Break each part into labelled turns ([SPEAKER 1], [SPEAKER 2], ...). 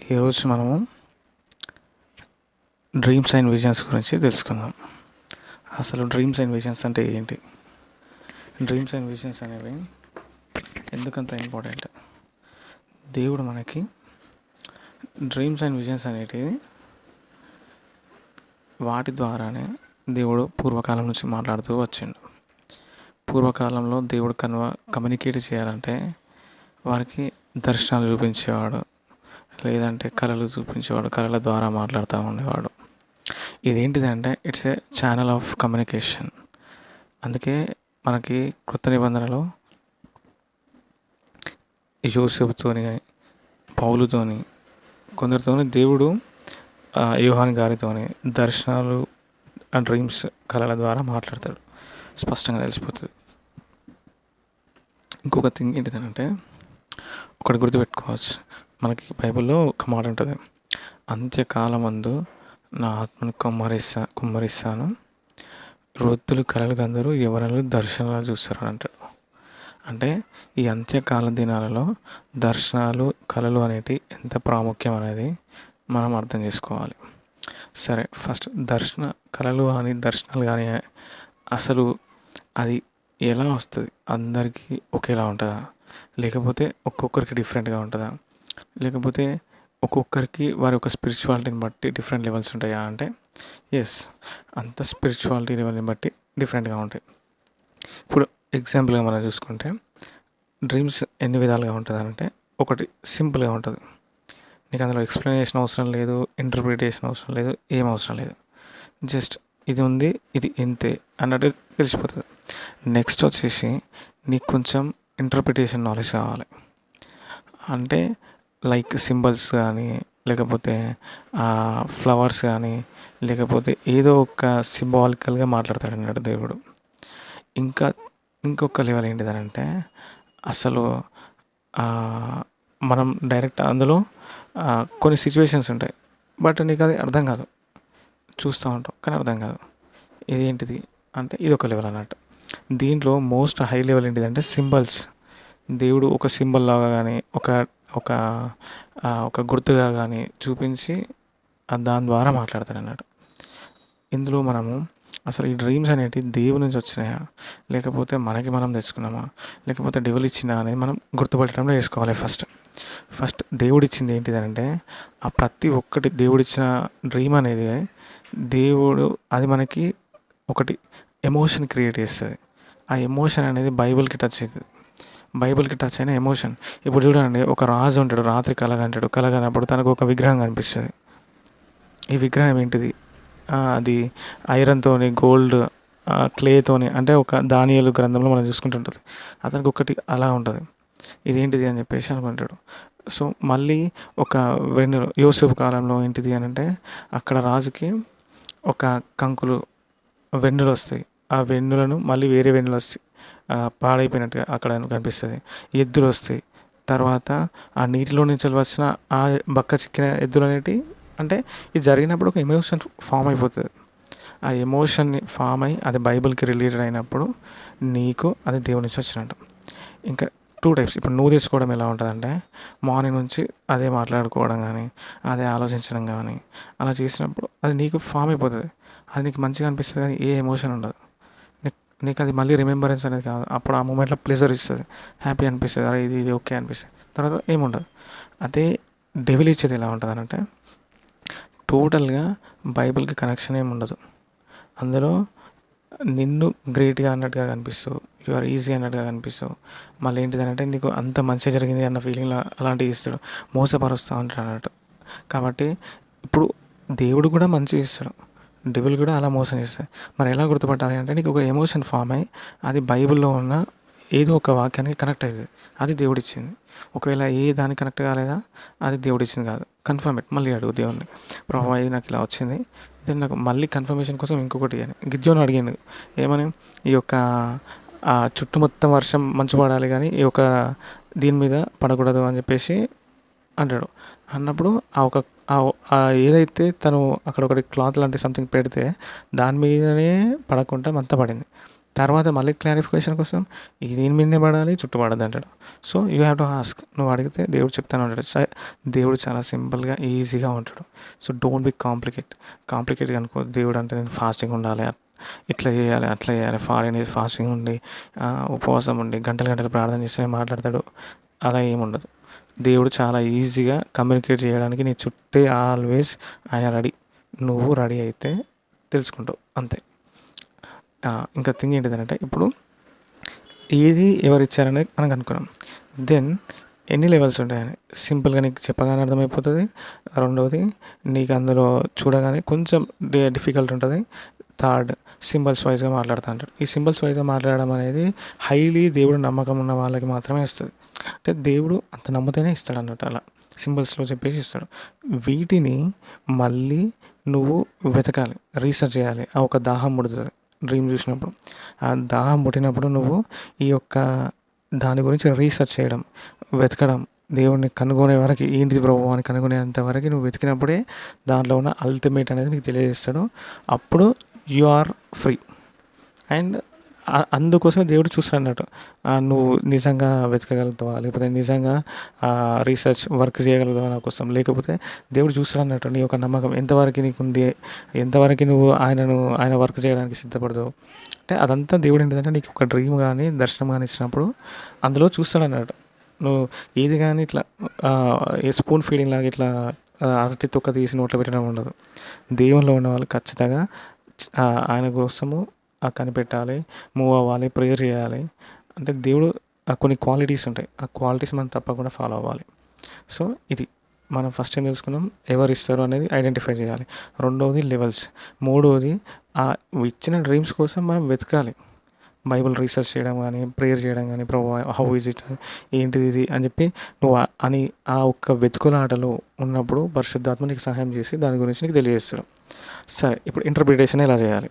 [SPEAKER 1] ఈరోజు మనము dreams and visions గురించి తెలుసుకుందాం. అసలు డ్రీమ్స్ అండ్ విజన్స్ అంటే ఏంటి? డ్రీమ్స్ అండ్ విజన్స్ అనేవి ఎందుకంత ఇంపార్టెంట్? దేవుడు మనకి డ్రీమ్స్ అండ్ విజన్స్ అనేటివి వాటి ద్వారానే దేవుడు పూర్వకాలం నుంచి మాట్లాడుతూ వచ్చిండు. పూర్వకాలంలో దేవుడు కన్వ కమ్యూనికేట్ చేయాలంటే వారికి దర్శనాలు చూపించేవాడు లేదంటే కళలు చూపించేవాడు కళల ద్వారా మాట్లాడుతూ ఉండేవాడు. ఇదేంటిదంటే it's a channel of communication అందుకే మనకి కృత నిబంధనలో యూసెఫ్తోని పౌలుతోని కొందరితోని దేవుడు యూహాన్ గారితోని దర్శనాలు డ్రీమ్స్ కళల ద్వారా మాట్లాడతాడు. స్పష్టంగా తెలిసిపోతుంది. ఇంకొక థింగ్ ఏంటిదంటే ఒకటి గుర్తుపెట్టుకోవచ్చు. మనకి బైబిల్లో ఒక మాట ఉంటుంది. అంత్యకాలమందు నా ఆత్మను కుమ్మరిస్తా కుమ్మరిస్తాను. వృద్ధులు కలలు అందరూ ఎవరైనా దర్శనాలు చూస్తారు అంటాడు అంటే ఈ అంత్యకాల దినాలలో దర్శనాలు కళలు అనేటివి ఎంత ప్రాముఖ్యం అనేది మనం అర్థం చేసుకోవాలి. సరే ఫస్ట్ దర్శన కళలు కానీ దర్శనాలు కానీ అసలు అది ఎలా వస్తుంది? అందరికీ ఒకేలా ఉంటుందా? లేకపోతే ఒక్కొక్కరికి డిఫరెంట్గా ఉంటుందా? లేకపోతే ఒక్కొక్కరికి వారి యొక్క స్పిరిచువాలిటీని బట్టి డిఫరెంట్ లెవెల్స్ ఉంటాయా అంటే ఎస్ అంత స్పిరిచువాలిటీ లెవెల్ని బట్టి డిఫరెంట్గా ఉంటాయి. ఇప్పుడు ఎగ్జాంపుల్గా మనం చూసుకుంటే డ్రీమ్స్ ఎన్ని విధాలుగా ఉంటుంది అంటే ఒకటి సింపుల్గా ఉంటుంది. నీకు అందులో ఎక్స్ప్లెనేషన్ అవసరం లేదు ఇంటర్ప్రిటేషన్ అవసరం లేదు ఏం అవసరం లేదు. జస్ట్ ఇది ఉంది ఇది ఇంతే అన్నట్టు తెలిసిపోతుంది. నెక్స్ట్ వచ్చేసి నీకు కొంచెం ఇంటర్ప్రిటేషన్ నాలెడ్జ్ కావాలి. అంటే లైక్ సింబల్స్ కానీ లేకపోతే ఫ్లవర్స్ కానీ లేకపోతే ఏదో ఒక సింబాలికల్గా మాట్లాడతాడు అన్నాడు దేవుడు. ఇంకా ఇంకొక లెవెల్ ఏంటిదనంటే అసలు మనం డైరెక్ట్ అందులో కొన్ని సిచ్యువేషన్స్ ఉంటాయి. బట్ నీకు అది అర్థం కాదు. చూస్తూ ఉంటాం కానీ అర్థం కాదు. ఇది ఏంటిది? అంటే ఇది ఒక లెవెల్ అన్నట్టు. దీంట్లో మోస్ట్ హై లెవెల్ ఏంటిదంటే సింబల్స్. దేవుడు ఒక సింబల్ లాగా కానీ ఒక ఒక ఒక గుర్తుగా కానీ చూపించి దాని ద్వారా మాట్లాడతాడు అన్నట్టు ఇందులో మనము అసలు ఈ డ్రీమ్స్ అనేటివి దేవుడి నుంచి వచ్చినాయా? లేకపోతే మనకి మనం తెచ్చుకున్నామా? లేకపోతే డెవల్ ఇచ్చినా అనేది మనం గుర్తుపట్టడంలో వేసుకోవాలి ఫస్ట్. ఫస్ట్ దేవుడిచ్చింది ఏంటిదంటే ఆ ప్రతి ఒక్కటి దేవుడిచ్చిన డ్రీమ్ అనేది దేవుడు అది మనకి ఒకటి ఎమోషన్ క్రియేట్ చేస్తుంది. ఆ ఎమోషన్ అనేది బైబిల్కి టచ్ అవుతుంది బైబిల్కి టచ్ అయిన ఎమోషన్. ఇప్పుడు చూడండి ఒక రాజు ఉంటాడు రాత్రి కలగంటాడు. కలగనప్పుడు తనకు ఒక విగ్రహం కనిపిస్తుంది. ఈ విగ్రహం ఏంటిది? అది ఐరన్తోని గోల్డ్ క్లేతోని అంటే ఒక దానియలు గ్రంథంలో మనం చూసుకుంటుంటుంది. అతనికి ఒకటి అలా ఉంటుంది. ఇదేంటిది అని చెప్పేసి అనుకుంటాడు. సో మళ్ళీ ఒక వెన్ను యోసేపు కాలంలో ఏంటిది అని అంటే అక్కడ రాజుకి ఒక కంకులు వెన్నులు వస్తాయి. ఆ వెన్నులను మళ్ళీ వేరే వెన్నులు వస్తాయి పాడైపోయినట్టుగా అక్కడ కనిపిస్తుంది. ఎద్దులు వస్తాయి. తర్వాత ఆ నీటిలో నుంచి వచ్చిన ఆ బక్క చిక్కిన ఎద్దులు అనేటివి అంటే ఇది జరిగినప్పుడు ఒక ఎమోషన్ ఫామ్ అయిపోతుంది. ఆ ఎమోషన్ని ఫామ్ అయ్యి అది బైబిల్కి రిలేటెడ్ అయినప్పుడు నీకు అది దేవుడి నుంచి వచ్చినట్టు. ఇంకా టూ టైప్స్. ఇప్పుడు నువ్వు తీసుకోవడం ఎలా ఉంటుందంటే మార్నింగ్ నుంచి అదే మాట్లాడుకోవడం కానీ అదే ఆలోచించడం కానీ అలా చేసినప్పుడు అది నీకు ఫామ్ అయిపోతుంది. అది నీకు మంచిగా అనిపిస్తుంది కానీ ఏ ఎమోషన్ ఉండదు. నీకు అది మళ్ళీ రిమెంబరెన్స్ అనేది కాదు. అప్పుడు ఆ మూమెంట్లో ప్లెజర్ ఇస్తుంది. హ్యాపీ అనిపిస్తుంది. అరే ఇది ఇది ఓకే అనిపిస్తుంది. తర్వాత ఏముండదు? అదే డెవిల్ ఇచ్చేది ఎలా ఉంటుంది అంటే టోటల్గా బైబిల్కి కనెక్షన్ ఏమి ఉండదు. అందులో నిన్ను గ్రేట్గా అన్నట్టుగా కనిపిస్తావు యు ఆర్ ఈజీ అన్నట్టుగా కనిపిస్తావు మళ్ళీ ఏంటిదంటే నీకు అంత మంచిగా జరిగింది అన్న ఫీలింగ్లో అలాంటివి ఇస్తాడు. మోసపరుస్తూ ఉంటాడు అన్నట్టు. కాబట్టి ఇప్పుడు దేవుడు కూడా మంచిగా ఇస్తాడు. డెవిల్ కూడా అలా మోసం చేస్తాయి మరి ఎలా గుర్తుపట్టాలి అంటే నీకు ఒక ఎమోషన్ ఫామ్ అయ్యి అది బైబిల్లో ఉన్న ఏదో ఒక వాక్యానికి కనెక్ట్ అవుతుంది అది దేవుడిచ్చింది. ఒకవేళ ఏ దానికి కనెక్ట్ కాలేదా? అది దేవుడిచ్చింది కాదు. కన్ఫర్మ్ ఇట్ మళ్ళీ అడుగు దేవుడిని ప్రభావ ఇది నాకు ఇలా వచ్చింది. దెన్ నాకు మళ్ళీ కన్ఫర్మేషన్ కోసం ఇంకొకటి అని. గిద్యోని అడిగాను ఏమని? ఈ యొక్క చుట్టూ మొత్తం వర్షం మంచు పడాలి కానీ ఈ యొక్క దీని మీద పడకూడదు అని చెప్పేసి అంటాడు. అన్నప్పుడు ఆ ఒక ఏదైతే తను అక్కడ ఒకటి క్లాత్ లాంటి సంథింగ్ పెడితే దాని మీదనే పడకుండా మంత పడింది. తర్వాత మళ్ళీ క్లారిఫికేషన్ కోసం ఇది దీని మీదనే పడాలి చుట్టూ పడద్దు అంటాడు. So you have to ask. నువ్వు అడిగితే దేవుడు చెప్తాను అంటాడు. దేవుడు చాలా సింపుల్గా ఈజీగా ఉంటాడు. So don't be complicate. Complicate అనుకో దేవుడు అంటే నేను ఫాస్టింగ్ ఉండాలి ఇట్లా చేయాలి అట్లా చేయాలి ఫారిన్ ఫాస్టింగ్ ఉండి ఉపవాసం ఉండి గంటలు గంటలు ప్రార్థన చేస్తే మాట్లాడతాడు అలా ఏముండదు దేవుడు చాలా ఈజీగా కమ్యూనికేట్ చేయడానికి నీ చుట్టే ఆల్వేస్ ఆయన రెడీ. నువ్వు రెడీ అయితే తెలుసుకుంటావు. అంతే. ఇంకా థింగ్ ఏంటిదంటే ఇప్పుడు ఏది ఎవరు ఇచ్చారనేది మనకు అనుకున్నాం దెన్ ఎన్ని లెవెల్స్ ఉంటాయని. సింపుల్గా నీకు చెప్పగానే అర్థమైపోతుంది. రెండవది నీకు అందులో చూడగానే కొంచెం డిఫికల్ట్ ఉంటుంది. థర్డ్ సింబల్స్ వైజ్గా మాట్లాడుతూ ఉంటాడు ఈ సింబల్స్ వైజ్గా మాట్లాడడం అనేది హైలీ దేవుడు నమ్మకం ఉన్న వాళ్ళకి మాత్రమే ఇస్తుంది అంటే దేవుడు అంత నమ్మితేనే ఇస్తాడు అన్నట్టు అలా సింబల్స్లో చెప్పేసి ఇస్తాడు. వీటిని మళ్ళీ నువ్వు వెతకాలి రీసెర్చ్ చేయాలి. ఆ ఒక దాహం ముడుతుంది డ్రీమ్ చూసినప్పుడు. ఆ దాహం పుట్టినప్పుడు నువ్వు ఈ యొక్క దాని గురించి రీసెర్చ్ చేయడం వెతకడం దేవుడిని కనుగొనే వరకు ఏంటిది ప్రభావాన్ని అని కనుగొనేంత వరకు నువ్వు వెతికినప్పుడే దాంట్లో ఉన్న అల్టిమేట్ అనేది నీకు తెలియజేస్తాడు. అప్పుడు యు ఆర్ ఫ్రీ. అండ్ అందుకోసం దేవుడు చూస్తాడు అన్నట్టు నువ్వు నిజంగా వెతకగలుగుతావా? లేకపోతే నిజంగా రీసెర్చ్ వర్క్ చేయగలుగుతావా నా కోసం? లేకపోతే దేవుడు చూస్తాడు అన్నట్టు నీ యొక్క నమ్మకం ఎంతవరకు నీకు ఉంది ఎంతవరకు నువ్వు ఆయనను ఆయన వర్క్ చేయడానికి సిద్ధపడతావు? అంటే అదంతా దేవుడు ఏంటంటే నీకు ఒక డ్రీమ్ కానీ దర్శనం కానీ ఇచ్చినప్పుడు అందులో చూస్తాడు అన్నట్టు నువ్వు ఏది కానీ ఇట్లా ఏ స్పూన్ ఫీడింగ్ లాగా ఇట్లా అరటి తొక్క తీసి నోట్లో పెట్టడం ఉండదు. దేవునిలో ఉన్న వాళ్ళు ఖచ్చితంగా ఆయన కోసము కనిపెట్టాలి మూవ్ అవ్వాలి ప్రేయర్ చేయాలి. అంటే దేవుడు ఆ కొన్ని క్వాలిటీస్ ఉంటాయి. ఆ క్వాలిటీస్ మనం తప్పకుండా ఫాలో అవ్వాలి. సో ఇది మనం ఫస్ట్ ఏం తెలుసుకున్నాం? ఎవరు ఇస్తారు అనేది ఐడెంటిఫై చేయాలి. రెండవది లెవెల్స్ మూడవది ఆ ఇచ్చిన డ్రీమ్స్ కోసం మనం వెతకాలి. బైబిల్ రీసెర్చ్ చేయడం కానీ ప్రేయర్ చేయడం కానీ ప్రభు హౌ ఈజ్ ఇట్ ఏంటిది ఇది? అని చెప్పి నువ్వు అని ఆ ఒక్క వెతుకులాటలో ఉన్నప్పుడు పరిశుద్ధాత్మ నీకు సహాయం చేసి దాని గురించి నీకు తెలియజేస్తాడు. సరే ఇప్పుడు ఇంటర్ప్రిటేషన్ ఎలా చేయాలి?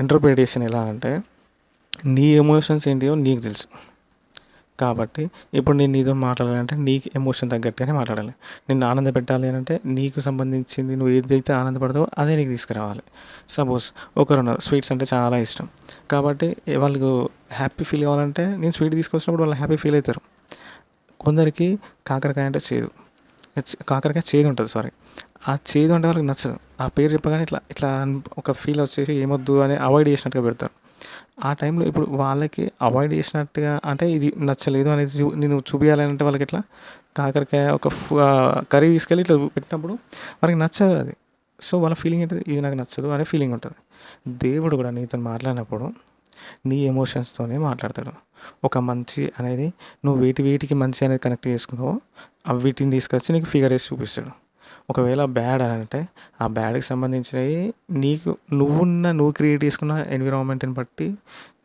[SPEAKER 1] ఇంటర్ప్రిటేషన్ ఎలా అంటే నీ ఎమోషన్స్ ఏంటియో నీకు తెలుసు. కాబట్టి ఇప్పుడు నేను నీతో మాట్లాడాలంటే నీకు ఎమోషన్ తగ్గట్టుగానే మాట్లాడాలి. నిన్ను ఆనంద పెట్టాలి అని అంటే నీకు సంబంధించింది నువ్వు ఏదైతే ఆనందపడతావో అదే నీకు తీసుకురావాలి. సపోజ్ ఒకరు ఉన్నారు స్వీట్స్ అంటే చాలా ఇష్టం. కాబట్టి వాళ్ళకు హ్యాపీ ఫీల్ కావాలంటే నేను స్వీట్ తీసుకొచ్చినప్పుడు వాళ్ళు హ్యాపీ ఫీల్ అవుతారు. కొందరికి కాకరకాయ అంటే చేదు. కాకరకాయ చేదు ఉంటుంది సారీ ఆ చేదు అంటే వాళ్ళకి నచ్చదు. ఆ పేరు చెప్పగానే ఇట్లా ఇట్లా ఒక ఫీల్ వచ్చేసి ఏమొద్దు అని అవాయిడ్ చేసినట్టుగా పెడతారు. ఆ టైంలో ఇప్పుడు వాళ్ళకి అవాయిడ్ చేసినట్టుగా అంటే ఇది నచ్చలేదు అనేది చూ నేను చూపించాలంటే వాళ్ళకి ఇట్లా కాకరకాయ ఒక కర్రీ తీసుకెళ్ళి ఇట్లా పెట్టినప్పుడు వాళ్ళకి నచ్చదు అది. సో వాళ్ళ ఫీలింగ్ ఏంటది? ఇది నాకు నచ్చదు అనే ఫీలింగ్ ఉంటుంది. దేవుడు కూడా నీతో మాట్లాడినప్పుడు నీ ఎమోషన్స్తోనే మాట్లాడతాడు. ఒక మంచి అనేది నువ్వు వేటి వేటికి మంచి అనేది కనెక్ట్ చేసుకున్నావో ఆ వీటిని తీసుకొచ్చి నీకు ఫిగర్ వేసి చూపిస్తాడు. ఒకవేళ బ్యాడ్ అని అంటే ఆ బ్యాడ్కి సంబంధించినవి నీకు నువ్వున్న నువ్వు క్రియేట్ చేసుకున్న ఎన్విరాన్మెంట్ని బట్టి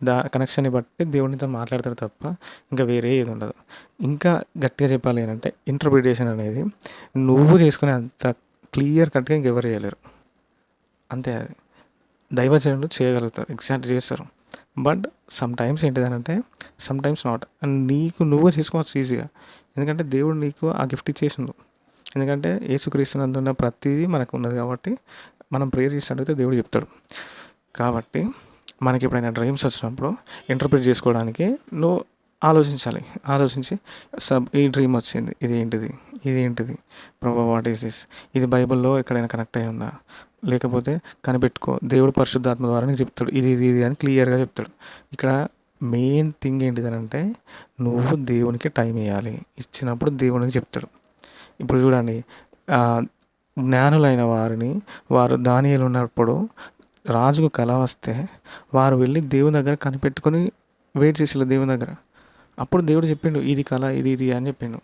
[SPEAKER 1] దా కనెక్షన్ని బట్టి దేవునితో మాట్లాడతాడు తప్ప ఇంకా వేరే ఏది ఉండదు. ఇంకా గట్టిగా చెప్పాలి అని అంటే ఇంటర్ప్రిటేషన్ అనేది నువ్వు చేసుకునే అంత క్లియర్ కట్గా ఇంకెవరు చేయలేరు. అంతే అది. దైవజనులు చేయగలుగుతారు. ఎగ్జాక్ట్ చేస్తారు. బట్ సమ్ టైమ్స్ ఏంటిదనంటే సమ్ టైమ్స్ నాట్ అండ్ నీకు నువ్వు చేసుకోవచ్చు ఈజీగా ఎందుకంటే దేవుడు నీకు ఆ గిఫ్ట్ ఇచ్చేసిండు. ఎందుకంటే యేసుక్రీస్తునందు ఉన్న ప్రతిదీ మనకు ఉన్నది కాబట్టి మనం ప్రేయర్ చేసి అడిగితే దేవుడు చెప్తాడు. కాబట్టి మనకి ఎప్పుడైనా డ్రీమ్స్ వచ్చినప్పుడు ఇంటర్ప్రిట్ చేసుకోవడానికి నువ్వు ఆలోచించాలి. ఆలోచించి సబ్ ఈ డ్రీమ్ వచ్చింది. ఇది ఏంటిది ఇది ఏంటిది ప్రభా వాట్ ఈస్ దిస్ ఇది బైబిల్లో ఎక్కడైనా కనెక్ట్ అయి ఉందా? లేకపోతే కనిపెట్టుకో. దేవుడు పరిశుద్ధాత్మ ద్వారా నీకు చెప్తాడు. ఇది ఇది ఇది అని క్లియర్గా చెప్తాడు. ఇక్కడ మెయిన్ థింగ్ ఏంటిదనంటే నువ్వు దేవునికి టైం ఇవ్వాలి ఇచ్చినప్పుడు దేవునికి చెప్తాడు. ఇప్పుడు చూడండి జ్ఞానులైన వారిని వారు దానియలు ఉన్నప్పుడు రాజుకు కళ వస్తే వారు వెళ్ళి దేవుని దగ్గర కనిపెట్టుకొని వెయిట్ చేసేవాళ్ళు దేవుని దగ్గర. అప్పుడు దేవుడు చెప్పిండు ఇది కళ ఇది ఇది అని చెప్పిండు.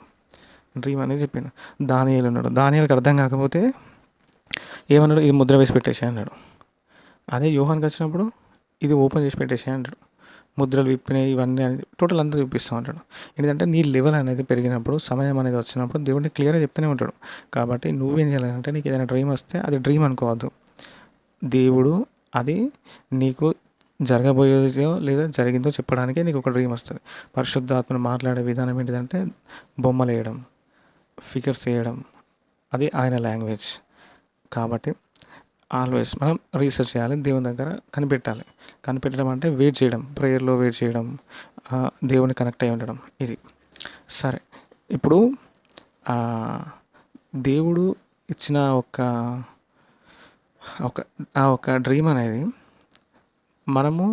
[SPEAKER 1] డ్రీమ్ అనేది చెప్పిండు. దానియాలు ఉన్నాడు. దానియాలకు అర్థం కాకపోతే ఏమన్నాడు? ఇది ముద్ర వేసి పెట్టేసి అన్నాడు. అదే యోహాన్కి వచ్చినప్పుడు ఇది ఓపెన్ చేసి పెట్టేసి అంటాడు ముద్రలు విప్పినాయి ఇవన్నీ టోటల్ అంతా చూపిస్తూ ఉంటాడు. ఏంటంటే నీ లెవెల్ అనేది పెరిగినప్పుడు సమయం అనేది వచ్చినప్పుడు దేవుడిని క్లియర్గా చెప్తూనే ఉంటాడు. కాబట్టి నువ్వేం చేయాలంటే నీకు ఏదైనా డ్రీమ్ వస్తే అది డ్రీమ్ అనుకోవద్దు. దేవుడు అది నీకు జరగబోయేదో లేదా జరిగిందో చెప్పడానికి నీకు ఒక డ్రీమ్ వస్తుంది. పరిశుద్ధాత్మను మాట్లాడే విధానం ఏంటిదంటే బొమ్మలు వేయడం ఫిగర్స్ వేయడం అది ఆయన లాంగ్వేజ్. కాబట్టి ఆల్వేస్ మనం రీసెర్చ్ చేయాలి దేవుని దగ్గర కనిపెట్టాలి. కనిపెట్టడం అంటే వెయిట్ చేయడం ప్రేయర్లో వెయిట్ చేయడం దేవుని కనెక్ట్ అయి ఉండడం ఇది. సరే ఇప్పుడు దేవుడు ఇచ్చిన ఒక ఒక ఆ ఒక డ్రీమ్ అనేది మనము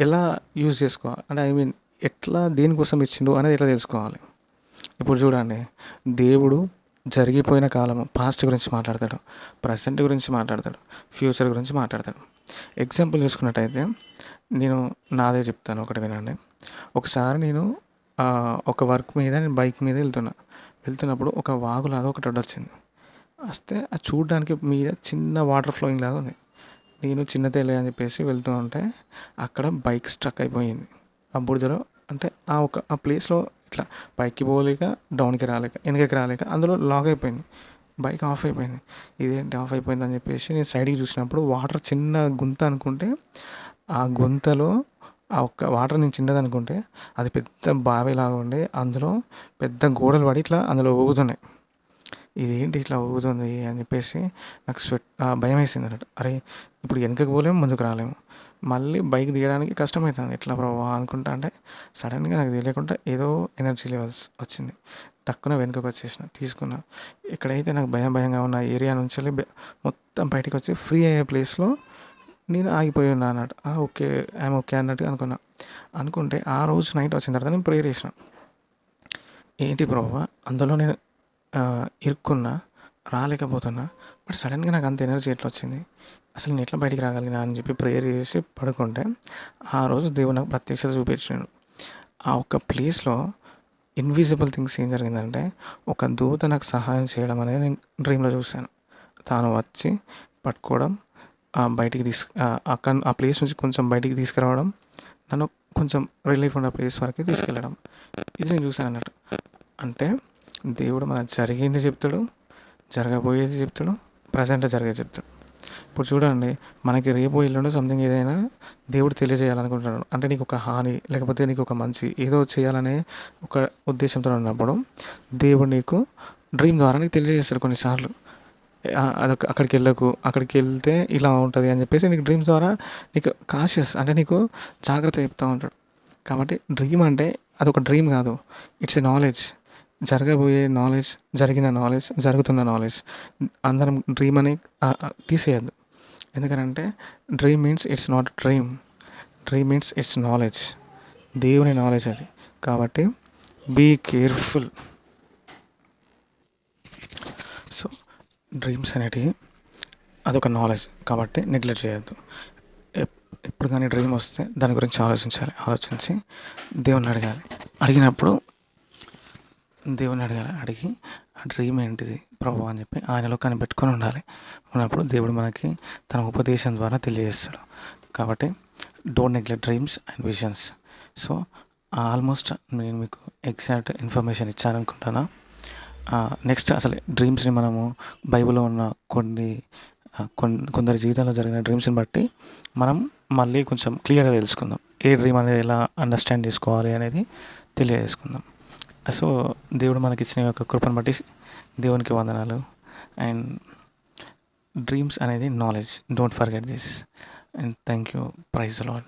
[SPEAKER 1] ఎలా యూజ్ చేసుకోవాలి? అంటే ఐ మీన్ ఎట్లా దేనికోసం ఇచ్చిండు అనేది ఎట్లా తెలుసుకోవాలి? ఇప్పుడు చూడండి దేవుడు జరిగిపోయిన కాలము పాస్ట్ గురించి మాట్లాడతాడు ప్రజెంట్ గురించి మాట్లాడతాడు ఫ్యూచర్ గురించి మాట్లాడతాడు. ఎగ్జాంపుల్ చూసుకున్నట్టయితే నేను నాదే చెప్తాను ఒకటి వినండి. ఒకసారి నేను ఒక వర్క్ మీద నేను బైక్ మీద వెళ్తున్నా. వెళ్తున్నప్పుడు ఒక వాగులాగా ఒకటి వచ్చింది వస్తే అది చూడడానికి మీద చిన్న వాటర్ ఫ్లోయింగ్ లాగా ఉంది. నేను చిన్న తెలే అని చెప్పేసి వెళ్తూ ఉంటే అక్కడ బైక్ స్ట్రక్ అయిపోయింది. ఆ బురదలో అంటే ఆ ఒక ఆ ప్లేస్లో ఇట్లా పైకి పోలేక డౌన్కి రాలేక వెనకకి రాలేక అందులో లాక్ అయిపోయింది. బైక్ ఆఫ్ అయిపోయింది. ఇదేంటి ఆఫ్ అయిపోయింది అని చెప్పేసి నేను సైడ్కి చూసినప్పుడు వాటర్ చిన్న గుంత అనుకుంటే ఆ గుంతలో ఆ ఒక్క వాటర్ నేను చిన్నది అనుకుంటే అది పెద్ద బావిలాగా ఉండి అందులో పెద్ద గోడలు పడి ఇట్లా అందులో ఊగుతున్నాయి. ఇదేంటి ఇట్లా ఊగుతుంది అని చెప్పేసి నాకు స్వెట్ భయం వేసింది అన్నట్టు. అరే ఇప్పుడు వెనకకి పోలేము ముందుకు రాలేము. మళ్ళీ బైక్ దిగడానికి కష్టమవుతుంది ఎట్లా ప్రభావ అనుకుంటా అంటే సడన్గా నాకు తెలియకుండా ఏదో ఎనర్జీ లెవెల్స్ వచ్చింది. టక్కున వెనుకకు వచ్చేసిన తీసుకున్న. ఎక్కడైతే నాకు భయం భయంగా ఉన్న ఏరియా నుంచి మొత్తం బయటకు వచ్చి ఫ్రీ అయ్యే ప్లేస్లో నేను ఆగిపోయి ఉన్నా అన్నట్టు. ఓకే ఐఎమ్ ఓకే అన్నట్టు అనుకున్నా. అనుకుంటే ఆ రోజు నైట్ వచ్చిన తర్వాత నేను ప్రేయర్ చేసిన. ఏంటి ప్రభావ అందులో నేను ఇరుక్కున్నా రాలేకపోతున్నా బట్ సడన్గా నాకు అంత ఎనర్జీ ఎట్లా వచ్చింది అసలు నేను ఎట్లా బయటికి రాగలిగినా అని చెప్పి ప్రేయర్ చేసి పడుకుంటే ఆ రోజు దేవుడు నాకు ప్రత్యక్షత చూపించాడు. ఆ ఒక్క ప్లేస్లో ఇన్విజిబుల్ థింగ్స్ ఏం జరిగిందంటే ఒక దూత నాకు సహాయం చేయడం అనేది నేను డ్రీమ్లో చూశాను. తాను వచ్చి పట్టుకోవడం బయటికి తీసు అక్కడ ఆ ప్లేస్ నుంచి కొంచెం బయటికి తీసుకురావడం నన్ను కొంచెం రిలీఫ్ ఉన్న ప్లేస్ వరకు తీసుకెళ్ళడం. ఇది నేను చూశాను అన్నట్టు. అంటే దేవుడు మనకు జరిగింది చెప్తాడు జరగబోయేది చెప్తాడు ప్రజెంట్ జరిగేది చెప్తాడు. ఇప్పుడు చూడండి మనకి రేపు ఎల్లుండి సంథింగ్ ఏదైనా దేవుడు తెలియజేయాలనుకుంటున్నాడు. అంటే నీకు ఒక హాని లేకపోతే నీకు ఒక మంచి ఏదో చేయాలనే ఒక ఉద్దేశంతో ఉన్నప్పుడు దేవుడు నీకు డ్రీమ్ ద్వారా నీకు తెలియజేస్తాడు కొన్నిసార్లు. అదొక అక్కడికి వెళ్ళకు అక్కడికి వెళ్తే ఇలా ఉంటుంది అని చెప్పేసి నీకు డ్రీమ్స్ ద్వారా నీకు కాషియస్ అంటే నీకు జాగ్రత్త చెప్తూ ఉంటాడు. కాబట్టి డ్రీమ్ అంటే అదొక డ్రీమ్ కాదు. ఇట్స్ ఎ నాలెడ్జ్ జరగబోయే నాలెడ్జ్ జరిగిన నాలెడ్జ్ జరుగుతున్న నాలెడ్జ్ అందరం డ్రీమ్ అని తీసేయద్దు. ఎందుకంటే dream means it's not dream dream means it's knowledge దేవుని నాలెడ్జ్ అది. కాబట్టి బీ కేర్ఫుల్ సో డ్రీమ్స్ అనేటివి అదొక నాలెడ్జ్ కాబట్టి నెగ్లెక్ట్ చేయొద్దు. ఎప్- ఎప్పుడు కానీ డ్రీమ్ వస్తే దాని గురించి ఆలోచించాలి. ఆలోచించి దేవుని అడగాలి. అడిగినప్పుడు దేవుని అడగాలి అడిగి ఆ డ్రీమ్ ఏంటిది? ప్రభు అని చెప్పి ఆయనలో కనిపెట్టుకొని ఉండాలి. ఉన్నప్పుడు దేవుడు మనకి తన ఉపదేశం ద్వారా తెలియజేస్తాడు. కాబట్టి don't neglect dreams and visions so almost నేను మీకు ఎగ్జాక్ట్ ఇన్ఫర్మేషన్ ఇచ్చాను అనుకుంటాను నెక్స్ట్ అసలు డ్రీమ్స్ని మనము బైబిల్లో ఉన్న కొన్ని కొన్ని కొందరి జీవితంలో జరిగిన డ్రీమ్స్ని బట్టి మనం మళ్ళీ కొంచెం క్లియర్గా తెలుసుకుందాం. ఏ డ్రీమ్ అనేది ఎలా అండర్స్టాండ్ చేసుకోవాలి అనేది తెలియజేసుకుందాం. సో దేవుడు మనకి ఇచ్చిన యొక్క కృపను బట్టి దేవునికి వందనాలు. అండ్ డ్రీమ్స్ అనేది knowledge. Don't forget this and thank you praise Lord